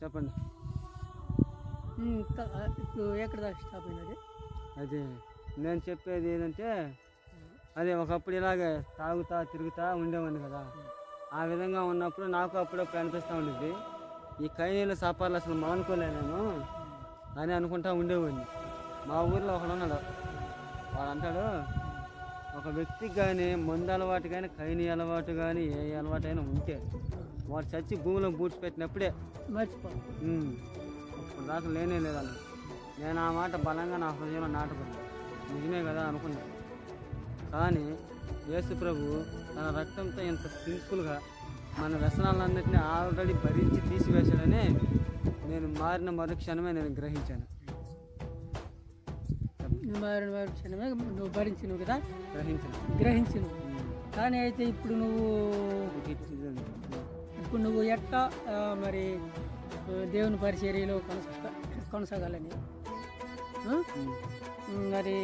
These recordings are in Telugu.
చెప్పండి. ఇప్పుడు ఎక్కడ దాకా స్టాప్ అయినది? అది నేను చెప్పేది ఏంటంటే అదే ఒకప్పుడు ఇలాగే తాగుతా తిరుగుతా ఉండేవాడిని కదా. ఆ విధంగా ఉన్నప్పుడు నాకు అప్పుడప్పుడు అనిపిస్తూ ఉండేది ఈ కైనీళ్ళు సాపార్లు అసలు మానుకోలేనేమో అని అనుకుంటా ఉండేవాడిని. మా ఊర్లో ఒకడు ఉన్నాడు. వాడు అంటాడు ఒక వ్యక్తికి కానీ మందు అలవాటు కానీ కైని అలవాటు కానీ ఏ అలవాటు అయినా ఉంటే వాడు చచ్చి భూమిలో పూడ్చిపెట్టినప్పుడే మర్చిపో. ఉమ్. అప్పుడు దాకా లేనే లేదన్న నేను ఆ మాట బలంగా నా హృదయంలో నాటుకున్నాను నిజమే కదా అనుకున్నా. కానీ యేసు ప్రభు తన రక్తంతో ఇంత సింపుల్గా మన వ్యసనాలన్నింటినీ ఆల్రెడీ భరించి తీసివేశాడని నేను మారిన మరుక్షణమే నేను గ్రహించాను. మారిన వారి క్షణమే నువ్వు భరించినవు కదా? గ్రహించాను. గ్రహించినవు. కానీ అయితే ఇప్పుడు నువ్వు ఇప్పుడు నువ్వు ఎట్లా ఆ, మరి దేవుని పరిచర్యలో కొనసా కొనసాగాలని. మరి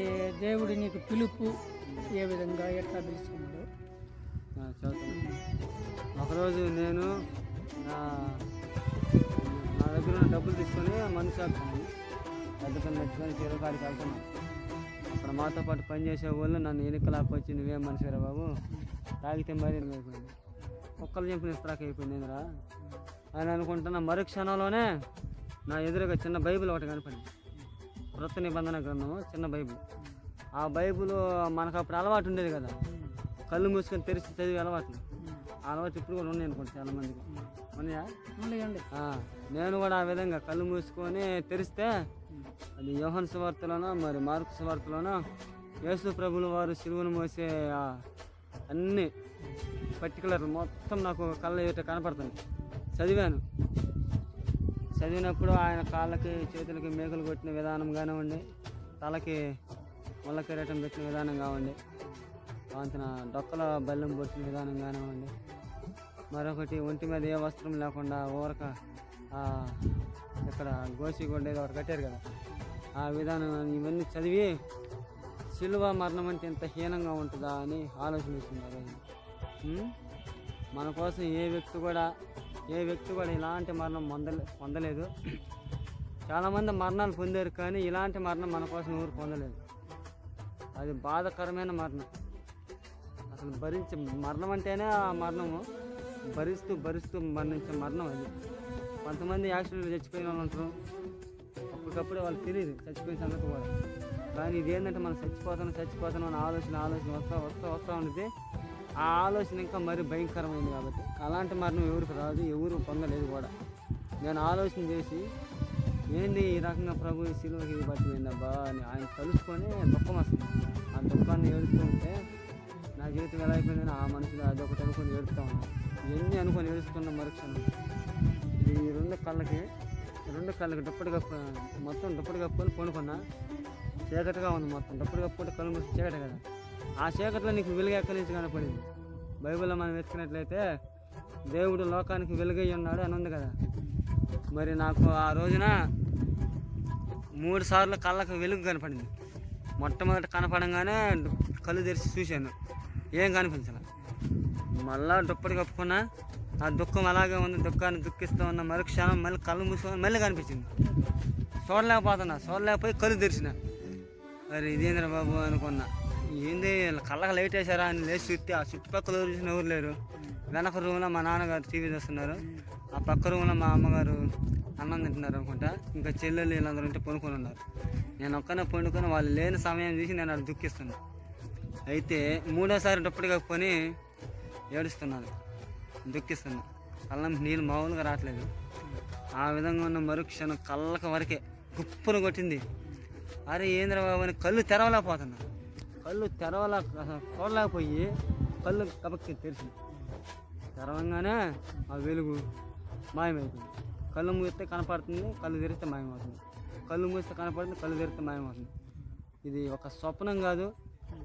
దేవుడు నీకు పిలుపు ఏ విధంగా ఎట్లా పిలుస్తున్నాడు? ఒకరోజు నేను నా నా దగ్గర డబ్బులు తీసుకొని మందు షాప్ పెద్ద పెద్ద నచ్చుకొని చీరల కాడికి వెళ్తున్నాను అక్కడ మాతో పాటు పనిచేసే వాళ్ళు నన్ను ఎన్నికలాపి వచ్చి నువ్వేం మనిషిరా బాబు? తాగితే మరీ కుక్కలు చెప్పిన ఇస్త్రాక్ అయిపోయింది రా అని అనుకుంటున్న మరు క్షణంలోనే నా ఎదురుగా చిన్న బైబిల్ ఒకటి కనపడింది. కృత నిబంధన గ్రంథము చిన్న బైబిల్. ఆ బైబిల్ మనకు అప్పుడు అలవాటు ఉండేది కదా. కళ్ళు మూసుకొని తెరిచి చదివే అలవాటు ఆ అలవాటు ఇప్పుడు కూడా ఉన్నాయి అనుకోండి చాలా మందికి ఉన్నాయా నేను కూడా ఆ విధంగా కళ్ళు మూసుకొని తెరిస్తే అది యోహన్ సువార్తలోనో మరి మార్కు సువార్తలోనో యేసు ప్రభుల వారు సిలువను మోసే అన్ని పర్టికులర్ మొత్తం నాకు కళ్ళ ఎదుట కనపడుతుంది. చదివాను. చదివినప్పుడు ఆయన కాళ్ళకి చేతులకి మేకలు కొట్టిన విధానం కానివ్వండి తలకి ముళ్ళ కిరీటం పెట్టిన విధానం కావండి వంతన డొక్కల బెల్లం పొట్టిన విధానం కానివ్వండి మరొకటి ఒంటి మీద ఏ వస్త్రం లేకుండా ఊరక ఇక్కడ గోసి ఏదో ఒకటి కట్టారు కదా. ఆ విధానం ఇవన్నీ చదివి సిలువ మరణం అంటే ఇంత హీనంగా ఉంటుందా అని ఆలోచన వచ్చింది ఆ రోజు. మన కోసం ఏ వ్యక్తి కూడా ఏ వ్యక్తి కూడా ఇలాంటి మరణం పొందలే పొందలేదు. చాలామంది మరణాలు పొందారు కానీ ఇలాంటి మరణం మన కోసం ఎవరు పొందలేదు. అది బాధకరమైన మరణం. అసలు భరించి మరణం అంటేనే ఆ మరణము. భరిస్తూ భరిస్తూ మరణించే మరణం అది. కొంతమంది యాక్సిడెంట్లు చచ్చిపోయిన వాళ్ళు ఉంటారు. అప్పటికప్పుడు వాళ్ళు తెలియదు చచ్చిపోయిన సంగతి కూడా. కానీ ఇదేంటంటే మనం చచ్చిపోతాను చచ్చిపోతాను అనే ఆలోచన ఆలోచన వస్తా వస్తా వస్తూ ఉండేది ఆ ఆలోచన ఇంకా మరి భయంకరమైంది కాబట్టి అలాంటి మరణం ఎవరికి రాదు ఎవరు పొందలేదు కూడా. నేను ఆలోచన చేసి ఏంది ఈ రకంగా ప్రభు ఈ సిలువకి పట్టిపోయిందబ్బా అని ఆయన కలుసుకొని దుఃఖం వస్తుంది. ఆ దుఃఖాన్ని ఏడుస్తూ ఉంటే నా జీవితం ఎలా అయిపోయిందని ఆ మనుషులు అదొకటి అనుకొని ఏడుస్తూ ఉన్నాను. ఎన్ని అనుకొని ఏడుస్తున్న మరుక్షణం. ఈ రెండు కళ్ళకి రెండు కళ్ళకి దుప్పటి కప్పు మొత్తం దుప్పటి కప్పుకొని పడుకున్నా చీకటిగా ఉంది మొత్తం. దుప్పటి కప్పుకుంటే కళ్ళు మూసి చీకటి కదా. ఆ చీకటిలో నీకు వెలుగు ఎక్కడి నుంచి కనపడింది? బైబిల్లో మనం వెతుకున్నట్లయితే దేవుడు లోకానికి వెలుగై ఉన్నాడు అని ఉంది కదా. మరి నాకు ఆ రోజున మూడు సార్లు కళ్ళకు వెలుగు కనపడింది. మొట్టమొదటి కనపడంగానే కళ్ళు తెరిచి చూశాను. ఏం కనిపించలే? మళ్ళా దుప్పటి కప్పుకున్నా ఆ దుఃఖం అలాగే ఉంది దుఃఖాన్ని దుఃఖిస్తూ ఉన్న మరుక్షణం మళ్ళీ కళ్ళు మూసుకొని మళ్ళీ కనిపించింది. చూడలేకపోతున్నా చూడలేకపోయి కళ్ళు తెరిచిన. మరి ఇదేంద్ర బాబు అనుకున్నా. ఏంది కళ్ళకి లైట్ వేసారా అని లేచి చూస్తే ఆ చుట్టుపక్కల ఊరు చూసిన ఎవరు లేరు. వెనక రూమ్లో మా నాన్నగారు టీవీ చూస్తున్నారు. ఆ పక్క రూమ్లో మా అమ్మగారు అన్నం తింటున్నారు అనుకుంటా. ఇంకా చెల్లెళ్ళు వీళ్ళందరూ ఉంటే పనుకొని ఉన్నారు. నేను ఒక్కనే పండుకొని వాళ్ళు లేని సమయం చూసి నేను అది దుఃఖిస్తున్నాను అయితే మూడోసారి డప్పుడు కొని ఏడుస్తున్నాను. దుఃఖిస్తున్నాను కళ్ళం నీళ్ళు మామూలుగా రావట్లేదు. ఆ విధంగా ఉన్న మరుక్షణం కళ్ళక వరకే గుప్పను కొట్టింది. అరే ఏంద్ర బాబు అని కళ్ళు తెరవలేకపోతున్నా. కళ్ళు తెరవలే చూడలేకపోయి కళ్ళు కబక్కి తెలిసింది తెరవంగానే ఆ వెలుగు మాయమైపోయింది. కళ్ళు మూస్తే కనపడుతుంది కళ్ళు తెరిస్తే మాయమవుతుంది. కళ్ళు మూస్తే కనపడుతుంది కళ్ళు తెరిస్తే మాయమవుతుంది. ఇది ఒక స్వప్నం కాదు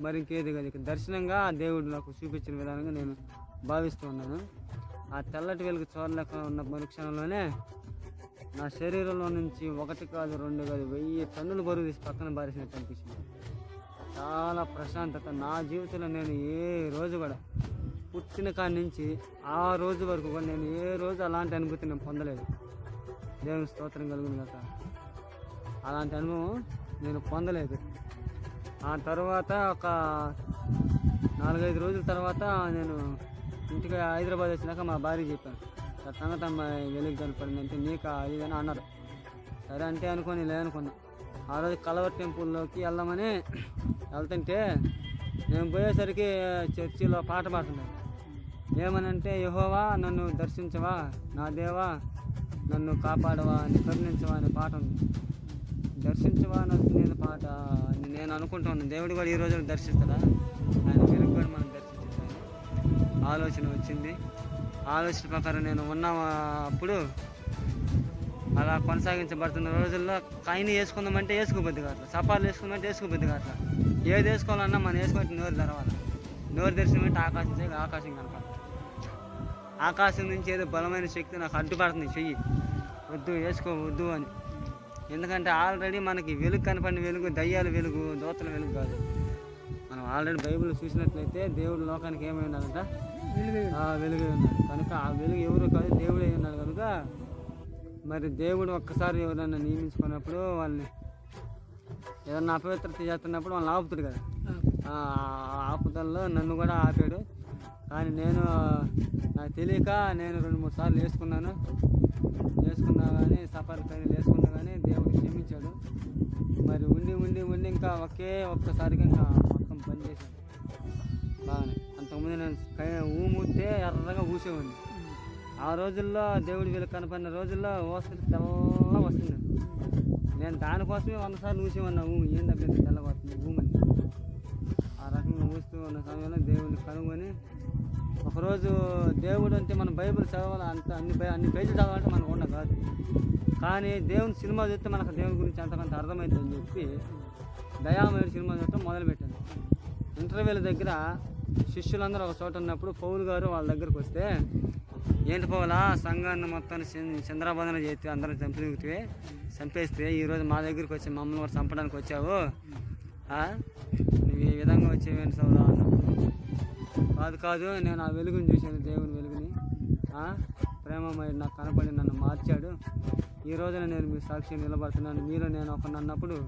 మరి ఇంకేది కాదు. ఇక దర్శనంగా ఆ దేవుడు నాకు చూపించిన విధానంగా నేను భావిస్తూ ఉన్నాను. ఆ తెల్లటి వెలుగు చూడలేక ఉన్న మరుక్షణంలోనే నా శరీరంలో నుంచి ఒకటి కాదు రెండు కాదు వెయ్యి టన్నులు బరువు తీసి పక్కన బారేసినట్టు అనిపించింది. చాలా ప్రశాంతత నా జీవితంలో నేను ఏ రోజు కూడా పుట్టిన కాడి నుంచి ఆ రోజు వరకు కూడా నేను ఏ రోజు అలాంటి అనుభూతి నేను పొందలేదు. దేవుని స్తోత్రం కలిగింది కదా అలాంటి అనుభవం నేను పొందలేదు. ఆ తర్వాత ఒక నాలుగైదు రోజుల తర్వాత నేను ఇంటికి హైదరాబాద్ వచ్చినాక మా భార్య చెప్పాను. "సార్ సంగతి అమ్మాయి వెలుగు కనపడింది అంటే నీకు అది అని అన్నారు. సరే అంటే అనుకొని లేదనుకున్నా ఆ రోజు కలవర్ టెంపుల్లోకి వెళ్దామని వెళ్తుంటే నేను పోయేసరికి చర్చిలో పాట పాడుతున్నాను ఏమనంటే యహోవా నన్ను దర్శించవా నా దేవా నన్ను కాపాడవా అని కరుణించవా అనే పాట ఉంది. దర్శించవా నేను పాట అని నేను అనుకుంటున్నాను దేవుడు కూడా ఈ రోజు దర్శిస్తాడా? ఆయన వెలుగు కూడా మనం దర్శించాలి ఆలోచన వచ్చింది. ఆలోచన ప్రకారం నేను ఉన్న అప్పుడు అలా కొనసాగించబడుతున్న రోజుల్లో కాయిని వేసుకుందామంటే వేసుకోబుద్ది కావట్లేదు సపాలు వేసుకుందామంటే వేసుకోబుద్ది కావట్లేదు ఏది వేసుకోవాలన్నా మనం వేసుకుంటే నోరు తెరవాలి. నోరు తెరిచినట్టు ఆకాశం చేయాలి ఆకాశం కనపడాలి ఆకాశం నుంచి ఏదో బలమైన శక్తి నాకు అడ్డుపడుతుంది చెయ్యి. వద్దు వేసుకో వద్దు అని. ఎందుకంటే ఆల్రెడీ మనకి వెలుగు కనపడిన వెలుగు దయ్యాల వెలుగు దోతల వెలుగు కాదు. మనం ఆల్రెడీ బైబిల్ చూసినట్లయితే దేవుడు లోకానికి ఏమై ఉన్నాడంట? వెలుగు ఉన్నాడు. కనుక ఆ వెలుగు ఎవరు కాదు దేవుడే ఉన్నాడు కనుక. మరి దేవుడు ఒక్కసారి ఎవరన్నా నియమించుకున్నప్పుడు వాళ్ళని ఏదన్నా అపవిత్రత చేస్తున్నప్పుడు వాళ్ళని ఆపుతాడు కదా. ఆ ఆపుదల్లో నన్ను కూడా ఆపాడు. కానీ నేను నాకు తెలియక నేను రెండు మూడు సార్లు వేసుకున్నాను. వేసుకున్నా కానీ సఫర్ పైన వేసుకున్నా కానీ దేవుడు క్షమించాడు. మరి ఉండి ఉండి ఉండి ఇంకా ఒకే ఒక్కసారిగా ఇంకా బంద్ చేశాను. బాగానే. అంతకుముందు నేను కై ఊమూస్తే ఎర్రగా ఊసేవాడిని. ఆ రోజుల్లో దేవుడి వీళ్ళు కనపడిన రోజుల్లో ఓస్తుంది తెల్ల వస్తుంది. నేను దానికోసమే వందసార్లు ఊసేవన్నా ఊ. ఏం తగ్గదు తెల్లగా ఊమని. ఆ రకంగా ఊస్తూ ఉన్న సమయంలో దేవుడిని కనుగొని ఒకరోజు దేవుడు అంటే మనం బైబిల్ చదవాలి? అంత అన్ని బై- అన్ని పేజీలు చదవాలంటే మనకు ఉండ కాదు. కానీ దేవుని సినిమా చూస్తే మనకు దేవుని గురించి అంతకంత అర్థమవుతుందని చెప్పి దయామయుడు సినిమా చూడటం మొదలుపెట్టాను. ఇంటర్వ్యూల దగ్గర శిష్యులందరూ ఒక చోట ఉన్నప్పుడు పౌలు గారు వాళ్ళ దగ్గరకు వస్తే ఏంటి పౌలా సంఘాన్ని మొత్తాన్ని చంద్రాబంధన చేస్తే అందరం చంపితే చంపేస్తే ఈరోజు మా దగ్గరికి వచ్చి మమ్మల్ని కూడా చంపడానికి వచ్చావు? నువ్వు ఈ విధంగా వచ్చేవేంటి సౌరా అన్నప్పుడు కాదు కాదు నేను ఆ వెలుగుని చూశాను దేవుని వెలుగుని. ప్రేమమయుడు నాకు కనపడి నన్ను మార్చాడు. ఈ రోజున నేను మీ సాక్షి నిలబడుతున్నాను. మీరు నేను ఒక అన్నప్పుడు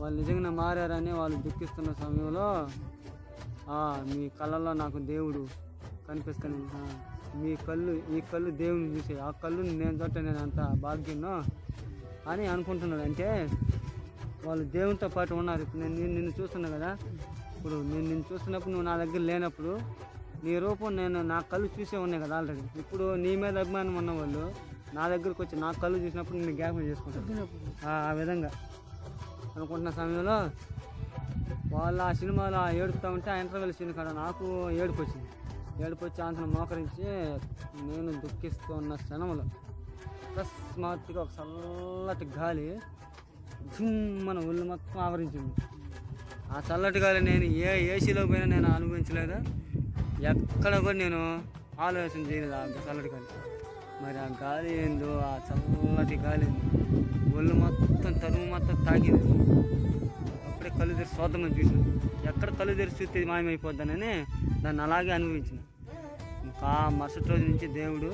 వాళ్ళు నిజంగా మారారని వాళ్ళు దుఃఖిస్తున్న సమయంలో మీ కళ్ళల్లో నాకు దేవుడు కనిపిస్తాను మీ కళ్ళు ఈ కళ్ళు దేవుని చూసే ఆ కళ్ళు నేను చోట నేను అంత భాగ్యనో అని అనుకుంటున్నాడు. అంటే వాళ్ళు దేవునితో పాటు ఉన్నారు. ఇప్పుడు నేను నిన్ను- నిన్ను చూస్తున్నా కదా. ఇప్పుడు నేను నిన్ను చూస్తున్నప్పుడు నువ్వు నా దగ్గర లేనప్పుడు నీ రూపం నేను నా కళ్ళు చూసే ఉన్నాయి కదా ఆల్రెడీ ఇప్పుడు నీ మీద అభిమానం ఉన్న వాళ్ళు నా దగ్గరకు వచ్చి నా కళ్ళు చూసినప్పుడు నేను జ్ఞాపకం చేసుకుంటాను. ఆ విధంగా అనుకుంటున్న సమయంలో వాళ్ళు ఆ సినిమాలో ఆ ఏడుపుతా ఉంటే ఆ ఇంటర్వెల్ సీన్ కాడ నాకు ఏడుపు వచ్చింది. ఏడుపు వచ్చి అంతను మోకరించి నేను దుఃఖిస్తూ ఉన్న క్షణంలో అకస్మాత్తుగా ఒక చల్లటి గాలి మన ఒళ్ళు మొత్తం ఆవరించింది. ఆ చల్లటి గాలి నేను ఏ ఏసీలో పోయినా నేను అనుభవించలేదు? ఎక్కడ కూడా నేను ఆలోచన చేయలేదు అంత చల్లటి గాలి? మరి ఆ గాలి ఏందో ఆ చల్లటి గాలి ఏందో. ఒళ్ళు మొత్తం తరువు మొత్తం తాగింది. అప్పుడే కళ్ళు తెరిచి చూద్దామని చూసిన. ఎక్కడ కళ్ళు తెరిచి చూస్తే మాయమైపోద్దానని దాన్ని అలాగే అనుభవించిన. ఇంకా మరుసటి రోజు నుంచి దేవుడు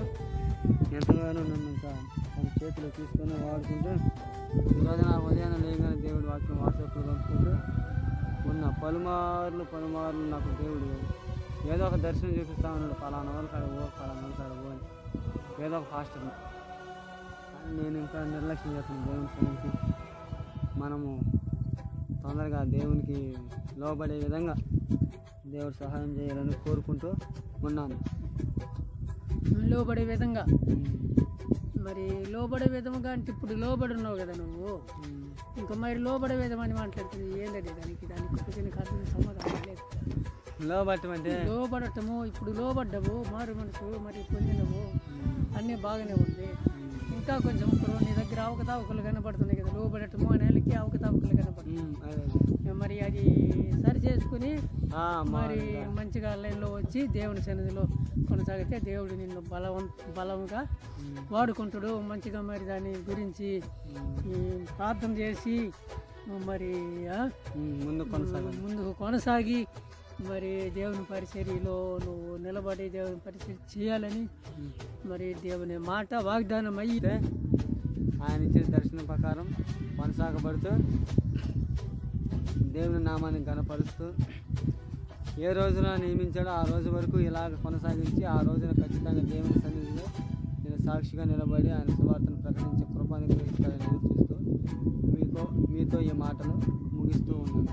ఎంతగానో నన్ను ఇంకా తన చేతిలో తీసుకొని వాడుకుంటూ ఈరోజు నా ఉదయాన్నే లేగానే దేవుడు వాక్యం వాట్సాప్లో పంపుకుంటూ ఉన్న పలుమార్లు పలుమార్లు నాకు దేవుడు ఏదో ఒక దర్శనం చూపిస్తా ఉన్నాడు పలానా వాళ్ళు కాడ పో పలానా వాళ్ళు కాడ పో అని. ఏదో ఒక హాస్టల్. కానీ నేను ఇంకా నిర్లక్ష్యం చేస్తున్నాను దేవుని సన్నిధికి. మనము తొందరగా దేవునికి లోబడే విధంగా దేవుడు సహాయం చేయాలని కోరుకుంటూ ఉన్నాను. లోబడే విధంగా? మరి లోబడే విధముగా అంటే ఇప్పుడు లోబడి ఉన్నావు కదా నువ్వు? ఇంకా మరి లోబడే విధం అని మాట్లాడుతుంది ఏంటది దానికి దీనికి అర్థం సమాధానం లేదు. లోబట్టం అంటే లోబడటము ఇప్పుడు లోబడ్డవు మారు మనసు మరి పొందినవు. అన్నీ బాగానే ఉంది. ఇంకా కొంచెం ఇప్పుడు నీ దగ్గర అవకతావకలు కనపడుతున్నాయి కదా లోబడటము అనేళ్ళకి అవకతావకలు అదే. మరి అది సరి చేసుకుని మరి. మంచిగా లైన్లో వచ్చి దేవుని సన్నిధిలో కొనసాగితే దేవుడు నిన్ను బలవం బలంగా వాడుకుంటాడు. మంచిగా మరి దాని గురించి ప్రార్థన చేసి మరి ముందు కొనసాగండి. ముందుకు కొనసాగి మరి దేవుని పరిచర్యలో నువ్వు నిలబడి దేవుని పరిచర్య చేయాలని మరి దేవుని మాట వాగ్దానం అయ్యి అయితే ఆయన ఇచ్చిన దర్శనం ప్రకారం కొనసాగబడుతూ దేవుని నామాన్ని గనపరుస్తూ ఏ రోజున నియమించాడో ఆ రోజు వరకు ఇలాగ కొనసాగించి ఆ రోజున ఖచ్చితంగా దేవుని సన్నిధిలో నేను సాక్షిగా నిలబడి ఆయన సువార్తను ప్రకటించే కృపాన్ని గ్రహిస్తాడని చూస్తూ మీతో మీతో ఈ మాటలు ముగిస్తూ ఉన్నాను.